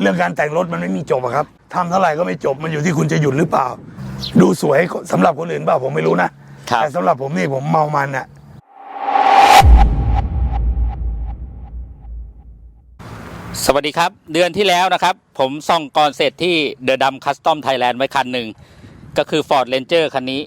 เรื่องการแต่งรถมันไม่มีจบอะครับทำเท่าไหร่ก็ไม่จบมันอยู่ที่คุณจะหยุดหรือเปล่า ดูสวยสำหรับคนอื่นเปล่าผมไม่รู้นะ ครับ แต่สำหรับผมนี่ผมเมามันอะสวัสดีครับ เดือนที่แล้วนะครับ ผมส่องก่อนเสร็จที่เดอะดัมคัสตอมไทยแลนด์ไว้คันหนึ่ง ก็คือ Ford Ranger คันนี้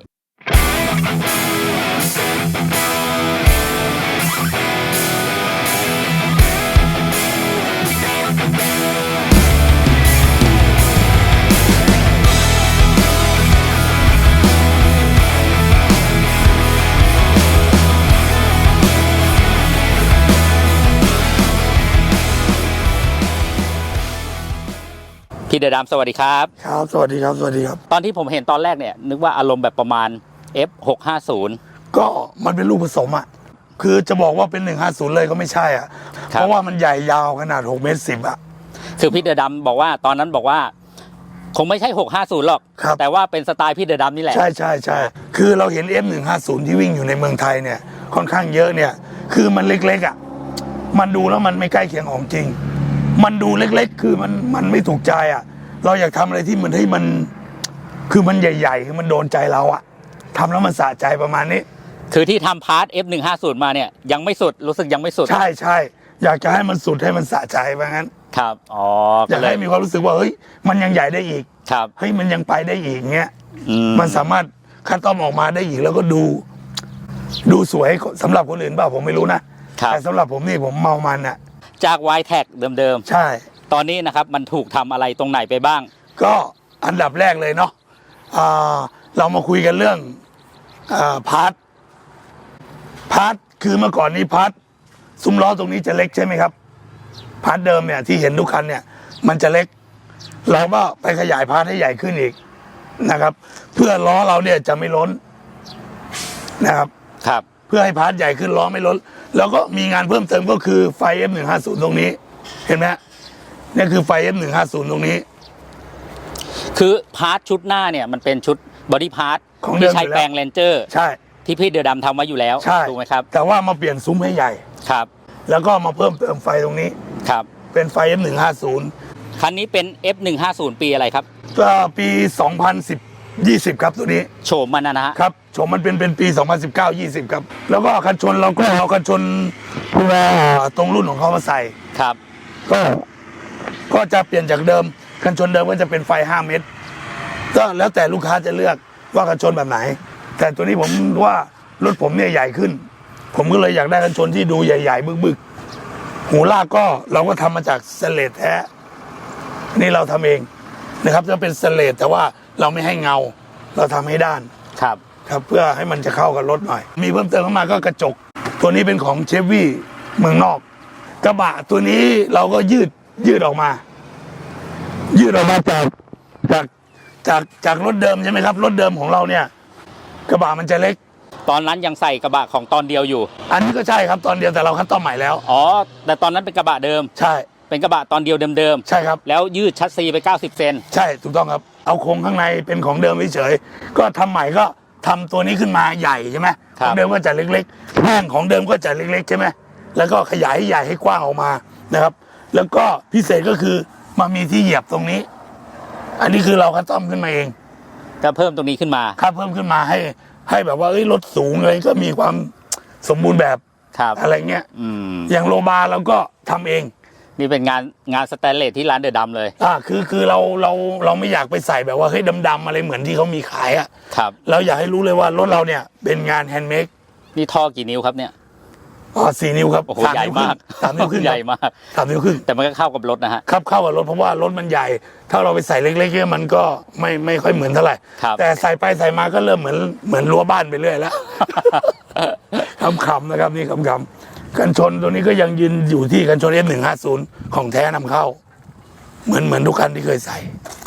พี่เดอะดัมสวัสดีครับ ครับ สวัสดีครับ สวัสดีครับ ตอนที่ผมเห็นตอนแรกเนี่ย นึกว่าอารมณ์แบบประมาณ F650 ก็มันเป็นลูกผสมอะคือจะบอกว่าเป็น 150 เลยก็ไม่ใช่อะครับเพราะว่ามันใหญ่ยาวขนาด6เมตรสิบอะคือพี่เดอะดัมบอกว่าตอนนั้นบอกว่า คงไม่ใช่ 650 หรอกครับแต่ว่าเป็นสไตล์พี่เดอะดัมนี่แหละ ใช่ใช่ใช่คือเราเห็น F150 ที่วิ่งอยู่ในเมืองไทยเนี่ย ค่อนข้างเยอะเนี่ย คือมันเล็กๆอะมันดูแล้วมันไม่ใกล้เคียงของจริง มันดูเล็กๆ คือมันมันไม่ถูกใจอะเราอยากทำอะไรที่มันให้มัน คือมันใหญ่ๆ คือมันโดนใจเราอะทำแล้วมันสะใจประมาณนี้ คือที่ทำพาร์ท F150 มาเนี่ย ยังไม่สุดรู้สึกยังไม่สุด ใช่ใช่อยากจะให้มันสุดให้มันสะใจว่างั้น ครับ อ๋ออยากให้มีความรู้สึกว่าเฮ้ยมันยังใหญ่ได้อีก ครับเฮ้ยมันยังไปได้อีกเงี้ยอืมันสามารถคัดต้อมออกมาได้อีกแล้วก็ดู ดูสวยสำหรับคนอื่นเปล่าผมไม่รู้นะครับแต่สำหรับผมนี่ผมเมามันอะ จาก y t a g เดิมใช่ ๆ ตอนนี้นะครับมันถูกทำอะไรตรงไหนไปบ้าง ก็อันดับแรกเลยเนาะอ่าเรามาคุยกันเรื่องอาพาร์ทพาร์ทคือเมื่อก่อนนี้พาร์ทซุ้มล้อตรงนี้จะเล็กใช่ไหมครับพาร์ทเดิมเนี่ยที่เห็นทุกคันเนี่ย มันจะเล็ก เราก็ไปขยายพาร์ทให้ใหญ่ขึ้นอีกนะครับ เพื่อล้อเราเนี่ยจะไม่ล้นนะครับ ครับเพื่อให้พาร์ทใหญ่ขึ้นล้อไม่ล้นแล้วก็มีงานเพิ่มเติมก็คือไฟ F150 ตรงนี้ เห็นไหมฮะนี่คือไฟ F150 ตรงนี้ คือพาร์ทชุดหน้าเนี่ยมันเป็นชุดบอดี้พาร์ทของเดิมที่ใช้อยู่แล้วแปลงเรนเจอร์ใช่ที่พี่เดอะดัมทำไว้อยู่แล้วใช่ถูกไหมครับ แต่ว่ามาเปลี่ยนซุ้มให้ใหญ่ครับ แล้วก็มาเพิ่มเติมไฟตรงนี้ครับ เป็นไฟ F150 คันนี้เป็น F150 ปีอะไรครับก็ปี 2010 20 ครับตัวนี้โฉมมันนะฮะครับชมมันเป็นเป็นปี 2019 20 ครับ แล้วก็คันชนเราก็เอาคันชนตัวตรงรุ่นของเขามาใส่ครับ ก็ก็จะเปลี่ยนจากเดิมกันชนเดิมก็จะเป็นไฟ 5 เมตร ก็แล้วแต่ลูกค้าจะเลือกว่ากันชนแบบไหน แต่ตัวนี้ผมว่ารถผมเนี่ยใหญ่ขึ้น ผมก็เลยอยากได้กันชนที่ดูใหญ่ๆ บึกๆ หูลากก็เราก็ทำมาจากสเลตแท้นี่เราทำเองนะครับจะเป็นสเลตแต่ว่า เราไม่ให้เงา เราทำให้ด้านครับครับเพื่อให้มันจะเข้ากับรถหน่อย มีเพิ่มเติมเข้ามาก็กระจก ตัวนี้เป็นของเชฟวี่เมืองนอก กระบะตัวนี้เราก็ยืดยืดออกมา ยืดออกมาจากจากจากจากรถเดิมใช่ไหมครับรถเดิมของเราเนี่ย กระบะมันจะเล็ก ตอนนั้นยังใส่กระบะของตอนเดียวอยู่ อันนี้ก็ใช่ครับตอนเดียวแต่เราคัดต้อมใหม่แล้วอ๋อแต่ตอนนั้นเป็นกระบะเดิม ใช่ เป็นกระบะตอนเดียวเดิมใช่ครับๆแล้วยืดชัดซีไป 90 เซนใช่ถูกต้องครับ เอาโครงข้างในเป็นของเดิมเฉยๆก็ทำใหม่ก็ทำตัวนี้ขึ้นมาใหญ่ใช่ไหมครัขบองเดิมก็จะเล็กๆแห้งของเดิมก็จะเล็กๆใช่ไหมแล้วก็ขยายให้ใหญ่ให้กว้างออกมานะครับ แล้วก็พิเศษก็คือมามีที่เหยียบตรงนี้ อันนี้คือเราคัสตอมขึ้นมาเองก็เพิ่มตรงนี้ขึ้นมาครับเพิ่มขึ้นมาให้ ให้แบบว่าเอ้ยรถสูงเลยก็มีความสมบูรณ์แบบครับอะไรเงี้ยอืมอย่างโลบาเราก็ทำเอง นี่เป็นงานงานสแตนเลสที่ร้านเดอะดัมเลย อ่าคือคือเราเราเราไม่อยากไปใส่แบบว่าเฮ้ยดำๆอะไรเหมือนที่เขามีขายอะครับ เราอยากให้รู้เลยว่ารถเราเนี่ยเป็นงานแฮนด์เมดนี่ท่อกี่นิ้วครับเนี่ยอ๋อสี่นิ้วครับโอ้โหสใหญ่มากสามนิ้วครึ่งใหญ่มากสามนิ้วครึ่งแต่มันก็เข้ากับรถนะฮะครับเข้ากับรถเพราะว่ารถมันใหญ่ ถ้าเราไปใส่เล็กๆเนี่ยมันก็ไม่ไม่ค่อยเหมือนเท่าไหร่ครับแต่ใส่ไปใส่มาก็เริ่มเหมือนเหมือนรั้วบ้านไปเรื่อยแล้วขำๆนะครับนี่ขำๆ กันชนตัวนี้ก็ยังยืนอยู่ที่กันชน F150 ของแท้นำเข้า เหมือนเหมือนทุกคันที่เคยใส่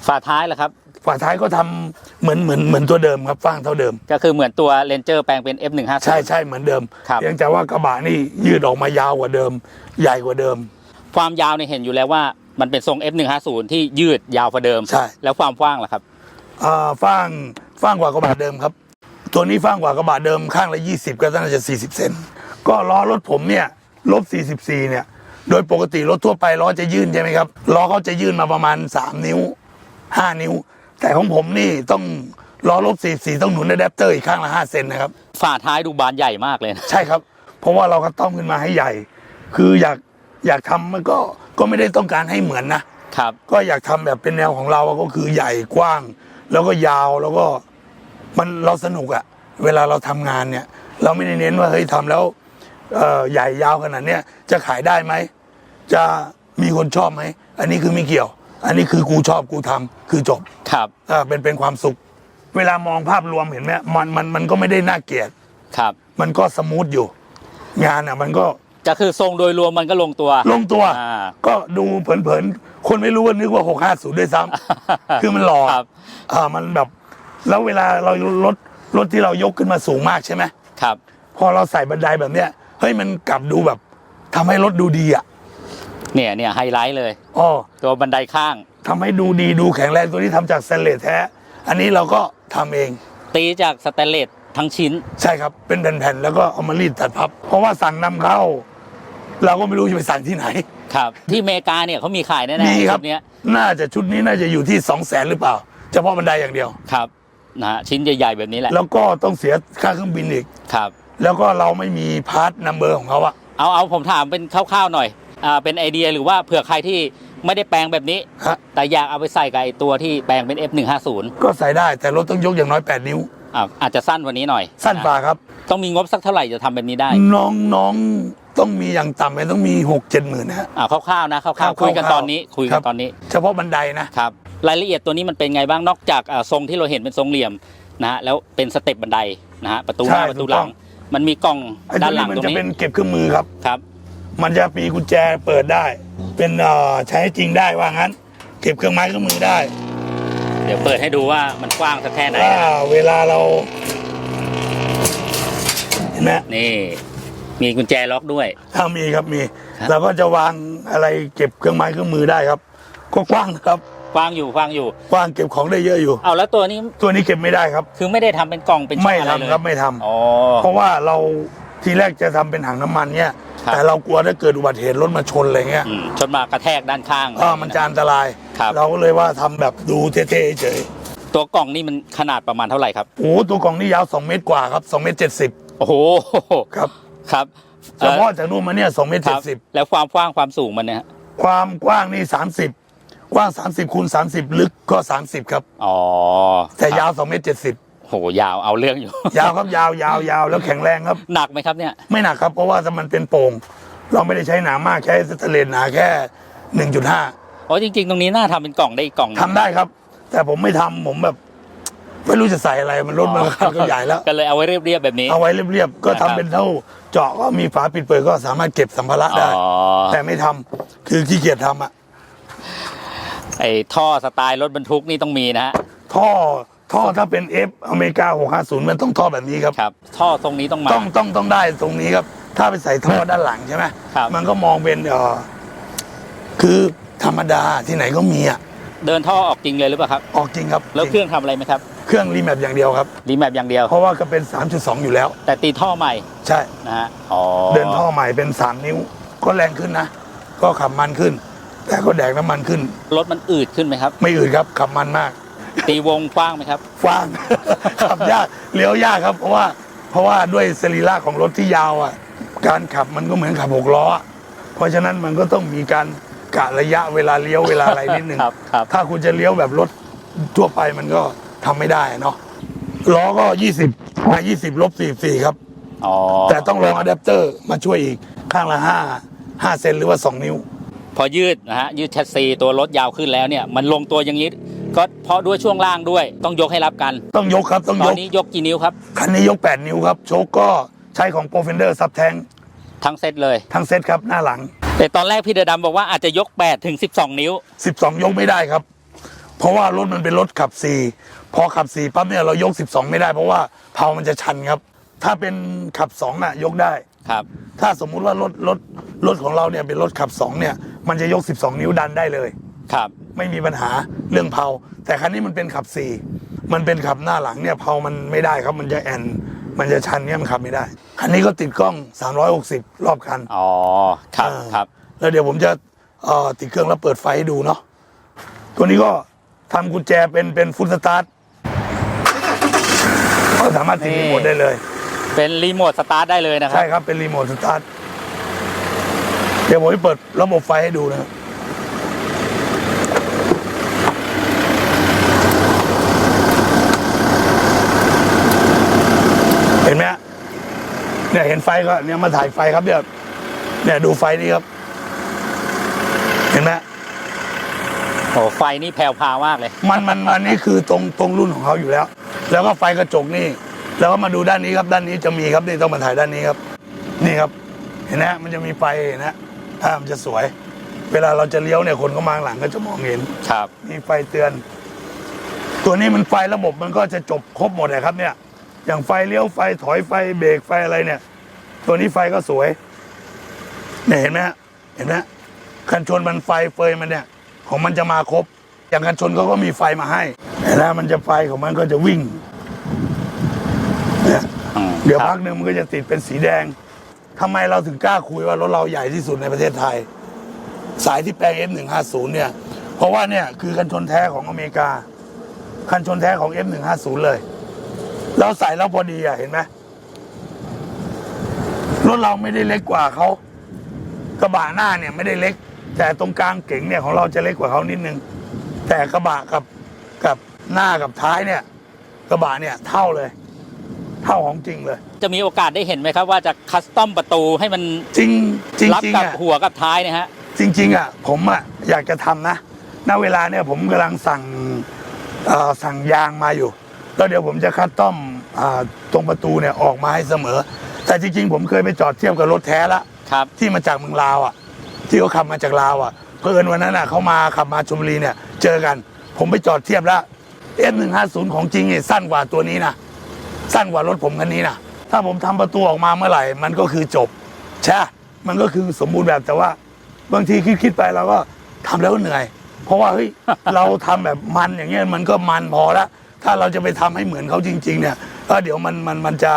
ฝาท้ายล่ะครับ ฝาท้ายก็ทำเหมือนเหมือนเหมือนตัวเดิมครับฟ้างเท่าเดิม ก็คือเหมือนตัวเรนเจอร์แปลงเป็น F150 ใช่ใช่เหมือนเดิมครับ เพียงแต่ว่ากระบะนี่ยืดออกมายาวกว่าเดิม ใหญ่กว่าเดิม ความยาวเนี่ยเห็นอยู่แล้วว่ามันเป็นทรง F150 ที่ยืดยาวกว่าเดิม ใช่ แล้วความกว้างล่ะครับ อ่าฟ้างฟ้างกว่ากระบะเดิมครับ ตัวนี้ฟ้างกว่ากระบะเดิมข้างละ 20 ก็น่าจะ 40 เซน ก็ล้อรถผมเนี่ยลบ44เนี่ย โดยปกติรถทั่วไปล้อจะยื่นใช่ไหมครับล้อเขาจะยื่นมาประมาณ 3 นิ้ว 5 นิ้ว แต่ของผมนี่ต้องล้อรถ44ต้องหนุนอะแดปเตอร์อีกข้างละ5เซนนะครับฝาท้ายดูบานใหญ่มากเลยนะใช่ครับ เพราะว่าเราก็ต้อมขึ้นมาให้ใหญ่ คืออยากอยากทำมันก็ก็ไม่ได้ต้องการให้เหมือนนะ ครับ ก็อยากทำแบบเป็นแนวของเราอะก็คือใหญ่กว้าง แล้วก็ยาวแล้วก็มันเราสนุกอะเวลาเราทำงานเนี่ย เราไม่ได้เน้นว่าเฮ้ยทำแล้วเอ่อ ใหญ่ยาวขนาดเนี้ยจะขายได้ไหม จะมีคนชอบไหม อันนี้คือไม่เกี่ยว อันนี้คือกูชอบกูทำคือจบครับอ่าเป็นเป็นความสุข เวลามองภาพรวมเห็นไหมมันมันมันก็ไม่ได้น่าเกลียดครับ มันก็สมูทอยู่ งานอะมันก็ก็คือทรงโดยรวมมันก็ลงตัว ลงตัว อ่า ก็ดูเผินๆ คนไม่รู้ว่านึกว่า 650 ด้วยซ้ำ คือมันหล่อครับ อ่ามันแบบ แล้วเวลาเรารถรถที่เรายกขึ้นมาสูงมากใช่ไหม ครับ พอเราใส่บันไดแบบเนี้ย เฮ้ยมันกลับดูแบบทำให้รถดูดีอะเนี่ยเนี่ยไฮไลท์เลย อ๋อตัวบันไดข้างทำให้ดูดีดูแข็งแรงตัวนี้ทำจากสแตนเลสแท้ อันนี้เราก็ทำเอง ตีจากสแตนเลสทั้งชิ้น ใช่ครับ เป็นแผ่นๆ แล้วก็เอามารีดตัดพับ เพราะว่าสั่งนำเข้า เราก็ไม่รู้จะไปสั่งที่ไหน ครับ ที่อเมริกาเนี่ยเขามีขายแน่ๆมีครับ ชุดเนี้ยน่าจะชุดนี้น่าจะอยู่ที่ 2 0 0แสนหรือเปล่า เฉพาะบันไดอย่างเดียว ครับนะฮะชิ้นใหญ่ๆแบบนี้แหละแล้วก็ต้องเสียค่าเครื่องบินอีก ครับ แล้วก็เราไม่มีพาร์ทนัมเบอร์ของเขาอะเอาเอาผมถามเป็นคร่าวๆหน่อยอ่าเป็นไอเดียหรือว่าเผื่อใครที่ไม่ได้แปลงแบบนี้ ฮะแต่อยากเอาไปใส่กับไอตัวที่แปลงเป็น F150 ก็ใส่ได้แต่รถต้องยกอย่างน้อย 8 นิ้ว อ่าอาจจะสั้นกว่านี้หน่อยสั้นฝ่าครับ ต้องมีงบสักเท่าไหร่จะทำแบบนี้ได้น้องน้องต้องมีอย่างต่ำเลยต้องมี 6 7 หมื่นนะฮะ อ่าคร่าวๆนะคร่าวคร่าวๆๆคุยกันตอนนี้คุยครักันบ ตอนนี้ เฉพาะบันไดนะ ครับรายละเอียดตัวนี้มันเป็นไงบ้างนอกจากอ่าทรงที่เราเห็นเป็นทรงเหลี่ยมนะฮะแล้วเป็นสเต็ปบันไดนะฮะประตูหน้าใช่ประตูถูกหต้ลัอง ง มันมีกล่องไอ้ตัด้าวนหลันี้งมันตรงจะนี้เป็นเก็บเครื่องมือครับ ครับ มันจะมีกุญแจเปิดได้ เป็นเอ่อใช้จริงได้ว่างั้น เก็บเครื่องไม้เครื่องมือได้เดี๋ยวเปิดให้ดูว่ามันกว้างสักแค่ไหนว่านะเวลาเรา เห็นไหมนี่ มีกุญแจล็อกด้วย ถ้ามีครับมีครับ เราก็จะวางอะไรเก็บเครื่องไม้เครื่องมือได้ครับ ก็กว้างนะครับก ว้างอยู่กว้างอยู่ กว้างเก็บของได้เยอะอยู่ เอาแล้วตัวนี้ตัวนี้เก็บไม่ได้ครับ คือไม่ได้ทำเป็นกล่องเป็นช่อไม่งอะไรทำเลยครับไม่ทำอ๋อ เพราะว่าเราทีแรกจะทำเป็นถังน้ำมันเนี่ย ครับ แต่เรากลัวถ้าเกิดอุบัติเหตุรถมาชนอะไรเงี้ยอืมชนมากระแทกด้านข้างอ่ามันจะอันตราย ครับ เราก็เลยว่าทำแบบดูเท่ๆเฉยตัวกล่องนี่มันขนาดประมาณเท่าไหร่ครับ โอ้โหตัวกล่องนี่ยาว 2 เมตรกว่าครับ2เมตร70โอ้โหครับครับเฉพาะจากนู่นมาเนี่ย2เมตรครับ70แล้วความกว้างความสูงมันเนี่ยฮะความกว้างนี่30 กว้าง 30คูณ30 ลึกก็ 30 ครับ อ๋อแต่ครับยาว2เมตร70 โหยาวเอาเรื่องอยู่ ยาวครับยาวยาวยาวแล้วแข็งแรงครับ หนักไหมครับเนี่ย ไม่หนักครับ เพราะว่าถ้ามันเป็นโป่ง เราไม่ได้ใช้หนามาก ใช้สแตนเลสหนาแค่ 1.5อ๋อจริง ๆ ตรงนี้น่าทำเป็นกล่องได้อีกกล่องหนึ่งทำได้ครับ แต่ผมไม่ทำผมแบบ ไม่รู้จะใส่อะไรมันรถมันคันก็ใหญ่แล้ว ก็เลยเอาไว้เรียบๆแบบนี้ เอาไว้เรียบๆก็นะครับทำเป็นเท่าเจาะก็มีฝาปิดเปิดก็สามารถเก็บสัมภาระอ๋ได้อแต่ไม่ทำคือขี้เกียจทำอะ ไอ้ท่อสไตล์รถบรรทุกนี่ต้องมีนะฮะท่อท่อถ้าเป็น F อเมริกา 650 มันต้องท่อแบบนี้ครับ ครับ ท่อตรงนี้ต้องมา ต้องต้องต้องได้ตรงนี้ครับ ถ้าไปใส่ท่อด้านหลังใช่ไหมครับ มันก็มองเป็นเออคือธรรมดาที่ไหนก็มีอะเดินท่อออกจริงเลยหรือเปล่าครับ ออกจริงครับแล้วจเคริงรื่องทำอะไรไหมครับ เครื่องรีแมปอย่างเดียวครับ รีแมปอย่างเดียว เพราะว่าก็เป็น 3.2 อยู่แล้ว แต่ตีท่อใหม่ใช่ นะฮะ อ๋อเดินท่อใหม่เป็น 3 นิ้ว ก็แรงขึ้นนะ ก็ขับมันขึ้น แต่ก็แดกน้ำมันขึ้น รถมันอืดขึ้นไหมครับ ไม่อืดครับขับมันมากตีวงกว้างไหมครับฟาง ขับยากเลี้ยวยากครับ เพราะว่าเพราะว่าด้วยสรีระของรถที่ยาวอะการขับมันก็เหมือนขับหกล้ออะเพราะฉะนั้นมันก็ต้องมีการกะระยะเวลาเลี้ยวเวลาอะไรนิดนึงครับครับ ถ้าคุณจะเลี้ยวแบบรถทั่วไปมันก็ทำไม่ได้เนาะล้อก็ 20มา20ลบ44ครับ อ๋อแต่ต้องลองอะแดปเตอร์มาช่วยอีกข้างละ5 5เซนหรือว่า 2 นิ้ว พอยืดนะฮะยืดแชสซีตัวรถยาวขึ้นแล้วเนี่ยมันลงตัวอย่างนี้ก็เพราะด้วยช่วงล่างด้วยต้องยกให้รับกัน ต้องยกครับต้องตยอนก นี้ยกกี่นิ้วครับ คันนี้ยก 8 นิ้วครับ โชคก็ใช้ของ p r o f e n d e r Sub Tank ทั้งเซตเลย ทั้งเซตครับหน้าหลัง แต่ตอนแรกพี่เดอะดำบอกว่าอาจจะยก8ถึง12 นิ้ว 12 ยกไม่ได้ครับ เพราะว่ารถมันเป็นรถขับ 4 พอขับ 4ปั๊บเนี่ยเรายก 12 ไม่ได้ เพราะว่าเพามันจะชันครับ ถ้าเป็นขับ2น่ะ ยกได้ ครับ ถ้าสมมุติว่ารถรถรถของเราเนี่ยเป็นรถขับ2เนี่ย มันจะยก 12 นิ้วดันได้เลย ครับ ไม่มีปัญหาเรื่องเพาแต่คันนี้มันเป็นขับ 4 มันเป็นขับหน้าหลังเนี่ยเพามันไม่ได้ครับ มันจะแอน มันจะชันเนี่ยมันขับไม่ได้ คันนี้ก็ติดกล้อง 360 รอบคัน อ๋อ ครับอ่าครับ แล้วเดี๋ยวผมจะเอ่อติดเครื่องแล้วเปิดไฟให้ดูเนาะ ตัวนี้ก็ทำกุญแจเป็นเป็นฟุตสตาร์ทก็สามารถติดรีโมทได้เลย เป็นรีโมทสตาร์ทได้เลยนะครัใช่บ ครับเป็นรีโมทสตาร์ทเดี๋ยวผมจะเปิดระบบไฟให้ดูนะครับเห็นไหมฮะเนี่ยเห็นไฟก็เนี่ยมาถ่ายไฟครับเนี่ยเนี่ยดูไฟนี่ครับ เห็นไหมโอ้ไฟนี่แผ่วพราวมากเลย มันมันอันนี้คือตรงตรงรุ่นของเขาอยู่แล้ว แล้วก็ไฟกระจกนี่ แล้วก็มาดูด้านนี้ครับ ด้านนี้จะมีครับนี่ต้องมาถ่ายด้านนี้ครับ นี่ครับ เห็นไหมมันจะมีไฟเห็นไหมภาพมันจะสวย เวลาเราจะเลี้ยวเนี่ยคนก็มาข้างหลังก็จะมองเห็นครับ มีไฟเตือน ตัวนี้มันไฟระบบมันก็จะจบครบหมดเลยครับ เนี่ย อย่างไฟเลี้ยวไฟถอยไฟเบรกไฟอะไรเนี่ย ตัวนี้ไฟก็สวยเนี่ยเห็นไหมฮะเห็นไหมคันชนมันไฟเฟยมันเนี่ย ของมันจะมาครบ อย่างคันชนเขาก็มีไฟมาให้เห็นไหมมันจะไฟของมันก็จะวิ่ง เนี่ยอืมเดี๋ยวครับพักหนึ่งมันก็จะติดเป็นสีแดงทำไมเราถึงกล้าคุยว่ารถเราใหญ่ที่สุดในประเทศไทย สายที่แปลง F150 เนี่ย เพราะว่าเนี่ยคือคันชนแท้ของอเมริกา คันชนแท้ของ F150 เลย เราใส่แล้วพอดีอะเห็นไหมรถเราไม่ได้เล็กกว่าเขากระบะหน้าเนี่ยไม่ได้เล็ก แต่ตรงกลางเก๋งเนี่ยของเราจะเล็กกว่าเขานิดนึง แต่กระบะกับกับหน้ากับท้ายเนี่ย กระบะเนี่ยเท่าเลย เท่าของจริงเลย จะมีโอกาสได้เห็นไหมครับ ว่าจะคัสตอมประตูให้มันจริงจริงรับจริงกับอะหัวกับท้ายนะฮะ จริง ๆ อะ ผมอะอยากจะทำนะณเวลาเนี่ยผมกำลังสั่งเอ่อสั่งยางมาอยู่ แล้วเดี๋ยวผมจะคัดต้อมอ่าตรงประตูเนี่ยออกมาให้เสมอ แต่จริง ๆ ผมเคยไปจอดเทียบกับรถแท้ละ ครับ ที่มาจากเมืองลาวอะ ที่เขาขับมาจากลาวอะเพิ่นวันนั้นอะเขามาขับมาชลบุรีเนี่ย เจอกัน ผมไปจอดเทียบแล้ว F150 ของจริงเนี่ยสั้นกว่าตัวนี้นะ สั้นกว่ารถผมคันนี้นะถ้าผมทำประตูออกมาเมื่อไหร่ มันก็คือจบใช่มันก็คือสมบูรณ์แบบแต่ว่า บางทีคิดๆไปเราก็ทำแล้วเหนื่อย เพราะว่าเฮ้ยเราทำแบบมันอย่างเงี้ยมันก็มันพอละถ้าเราจะไปทำให้เหมือนเขาจริง ๆ เนี่ยก็เดี๋ยวมันมันมันจะ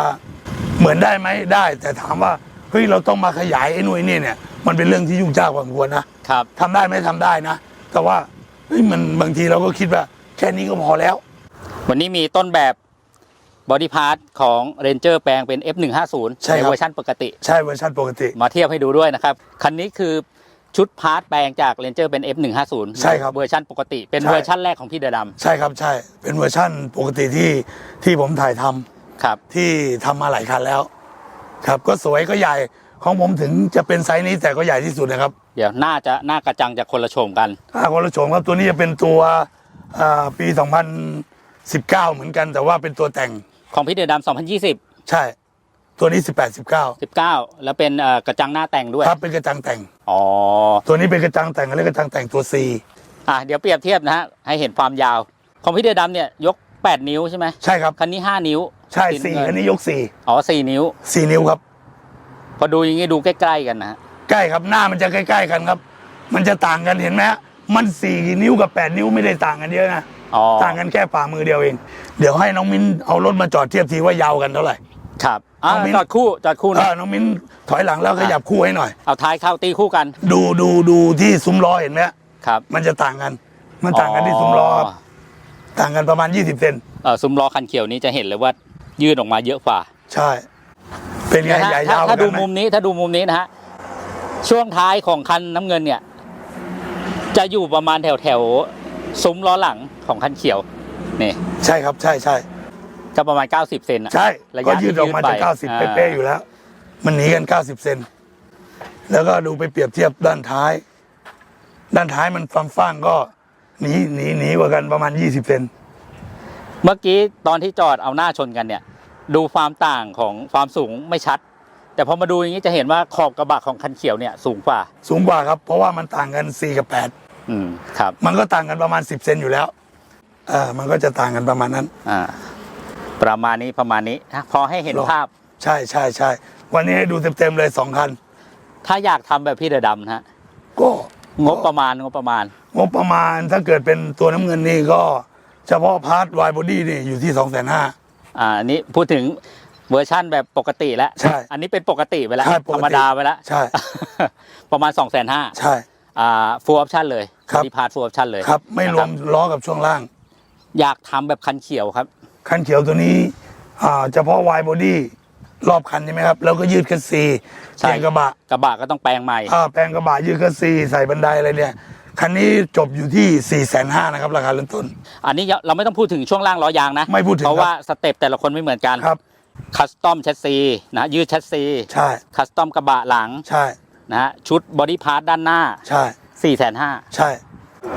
เหมือนได้ไหมได้ แต่ถามว่าเฮ้ยเราต้องมาขยายไอ้นู่นไอ้นี่เนี่ย มันเป็นเรื่องที่ยุ่งยากพอสมควรนะครับทำได้ไหมทำได้นะ แต่ว่าเฮ้ยมันบางทีเราก็คิดว่า แค่นี้ก็พอแล้ว วันนี้มีต้นแบบ บอดี้พาร์ทของ Ranger แปลงเป็น F150 ใช่ครับเวอร์ชันปกติ ใช่เวอร์ชันปกติ มาเทียบให้ดูด้วยนะครับ คันนี้คือชุดพาร์ทแปลงจาก Ranger เป็น F150 ใช่ครับเวอร์ชันปกติ เป็นใช่ เวอร์ชันแรกของพี่เดอะดใช่ครับใช่ เป็นเวอร์ชั่นปกติที่ที่ผมถ่ายทำำครับ ที่ทำมาหลายคันแล้ว ครับ ก็สวยก็ใหญ่ของผมถึงจะเป็นไซส์นี้แต่ก็ใหญ่ที่สุดนะครับเดี๋ยวน่าจะน่ากระจังจากคนละโฉมกัน ถ้าคนละโฉมครับตัวนี้จะเป็นตัวอ่าปี 2019 เหมือนกัน แต่ว่าเป็นตัวแต่ง ของพี่เดอะดำ2020ใช่ ตัวนี้18 19 19แล้วเป็นเอ่อกระจังหน้าแต่งด้วยครับเป็นกระจังแต่ง อ๋อตัวนี้เป็นกระจังแต่งเรียกกระจังแต่งตัว C อะเดี๋ยวเปรียบเทียบนะฮะให้เห็นความยาว ของพี่เดอะดำเนี่ยยก8นิ้วใช่ไหมใช่ครับคันนี้5นิ้วใช่สี4เงิคันนี้ยกอ๋อ4นิ้ว4 4นิ้วครับ พอดูอย่างงี้ดูใกล้ๆกันนะฮะใกล้ครับหน้ามันจะใกล้ ๆ กันครับ มันจะต่างกันเห็นไหมฮะมันสี่นิ้วกับแปดนิ้วไม่ได้ต่างกันเยอะนะ อ๋อ ต่างกันแค่ฝ่ามือเดียวเอง เดี๋ยวให้น้องมิ้นเอารถมาจอดเทียบทีว่ายาวกันเท่าไหร่ ครับอะน้องมิ้น จอดคู่จอดคู่เอนะอน้องมิ้นถอยหลังแล้วขยับคู่ให้หน่อย เอาท้ายเข้าตีคู่กันดูดูดูที่ซุ้มล้อเห็นไหมฮะครับมันจะต่างกัน มันต่างกันที่ซุ้มล้อครับต่างกันประมาณ 20เซนเออซุ้มล้อคันเขียวนี้จะเห็นเลยว่ายืดออกมาเยอะกว่าใช่ เป็นไงนะฮะใหญ่ถ้ายาวถ้ากัดูนไหมมุมนี้ถ้าดูมุมนี้นะฮะช่วงท้ายของคันน้ำเงินเนี่ย จะอยู่ประมาณแถวแถวๆ ซุ้มล้อหลังของคันเขียวนี่ใช่ครับใช่ใช่ก็ประมาณ 90 เซนอะใช่ระยะก็ยืดออกมาที่ยืจากดไป90อ่าเป๊ะๆอยู่แล้ว มันหนีกัน 90 เซนแล้วก็ดูไปเปรียบเทียบด้านท้าย ด้านท้ายมันฟังฟ้างๆก็หนีหนีหนีกว่ากันประมาณ 20 เซนเมื่อกี้ตอนที่จอดเอาหน้าชนกันเนี่ย ดูความต่างของความสูงไม่ชัด แต่พอมาดูอย่างนี้จะเห็นว่าขอบกระบะของคันเขียวเนี่ยสูงกว่า สูงกว่าครับ เพราะว่ามันต่างกัน 4 กับ อืมครับ8มันก็ต่างกันประมาณ 10 เซนอยู่แล้วเออมันก็จะต่างกันประมาณนั้น อ่า ประมาณนี้ประมาณนี้นะพอให้เห็นหรอ ภาพ ใช่ใช่ใช่วันนี้ให้ดูเต็มๆเลยสองคัน ถ้าอยากทำแบบพี่เดอะดำนะฮะก็งบประมาณงบประมาณ งบประมาณถ้าเกิดเป็นตัวน้ำเงินนี่ก็เฉพาะพาร์ทวายบอดี้นี่อยู่ที่2องแสนห้า อ่าอันนี้พูดถึงเวอร์ชั่นแบบปกติแล้วใช่อันนี้เป็นปกติไปแล้วใช่ปกติธรรมดาไปแล้ว ใช่ ประมาณ2องแสนห้าใช่ อ่าฟูลออปชั่นเลยครับ ดีพาร์ทฟูลออปชั่นเลยครับ ไม่รวมนะคบล้อกับช่วงล่าง อยากทำแบบคันเขียวครับ คันเขียวตัวนี้อ่าเฉพาะวายบอดี้รอบคันใช่ไหมครับ แล้วก็ยืดคันซีใช่ เปลี่ยนกระบะกระบะก็ต้องแปลงใหม่ อ่าแปลงกระบะยืดคันซีใส่บันไดอะไรเนี่ย คันนี้จบอยู่ที่4ี่แสนห้านะครับ ราคาเริ่มต้น อันนี้เราไม่ต้องพูดถึงช่วงล่างล้อยางนะไม่พูดถึงเพราะครับว่าสเต็ปแต่ละคนไม่เหมือนกันครับ คัสตอมแชสซีนะยืดแชสซีใช่ คัสตอมกระบะหลัง ใช่ นะฮะชุดบอดี้พาร์ทด้านหน้าใช่4ี่แสนห้าใช่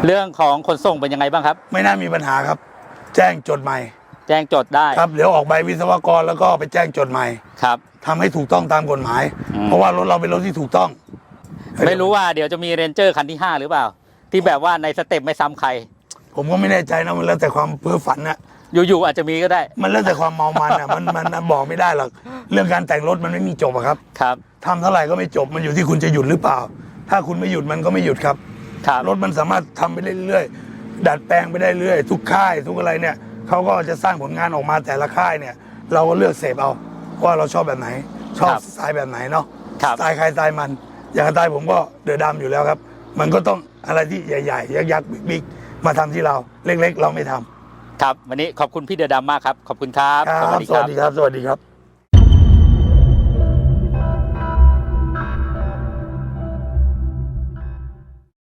เรื่องของขนส่งเป็นยังไงบ้างครับ ไม่น่ามีปัญหาครับ แจ้งจดใหม่ แจ้งจดได้ครับเดี๋ยวออกใบวิศวกรแล้วก็ไปแจ้งจดใหม่ครับ ทำให้ถูกต้องตามกฎหมาย อืม เพราะว่ารถเราเป็นรถที่ถูกต้อง ไม่รู้ว่าเดี๋ยวจะมีเรนเจอร์คันที่5หรือเปล่า ที่แบบว่าในสเต็ปไม่ซ้ำใคร ผมก็ไม่แน่ใจนะมันแล้วแต่ความเพ้อฝันนะอยู่ๆอาจจะมีก็ได้มันแล้วแต่ความเมามันอะมันมันมันบอกไม่ได้หรอกเรื่องการแต่งรถมันไม่มีจบอะครับ ครับ ทำเท่าไหร่ก็ไม่จบมันอยู่ที่คุณจะหยุดหรือเปล่า ถ้าคุณไม่หยุดมันก็ไม่หยุดครับครับรถมันสามารถทำไปเรื่อยๆดัดแปลงไปได้เรื่อยทุกค่ายทุกอะไรเนี่ยเขาก็จะสร้างผลงานออกมาแต่ละค่ายเนี่ย เราก็เลือกเสพเอาว่าเราชอบแบบไหน ชอบครับสไตล์แบบไหนเนาะครับ สไตล์ใครสไตล์มัน อย่างสไตล์ผมก็เดือดดำอยู่แล้วครับ มันก็ต้องอะไรที่ใหญ่ๆยักษ์ๆบิ๊กๆมาทำที่เราเล็กๆ เราไม่ทำครับ วันนี้ขอบคุณพี่เดือดดำมากครับ ขอบคุณครับ ครับสวัสดีครับ สวัสดีครับ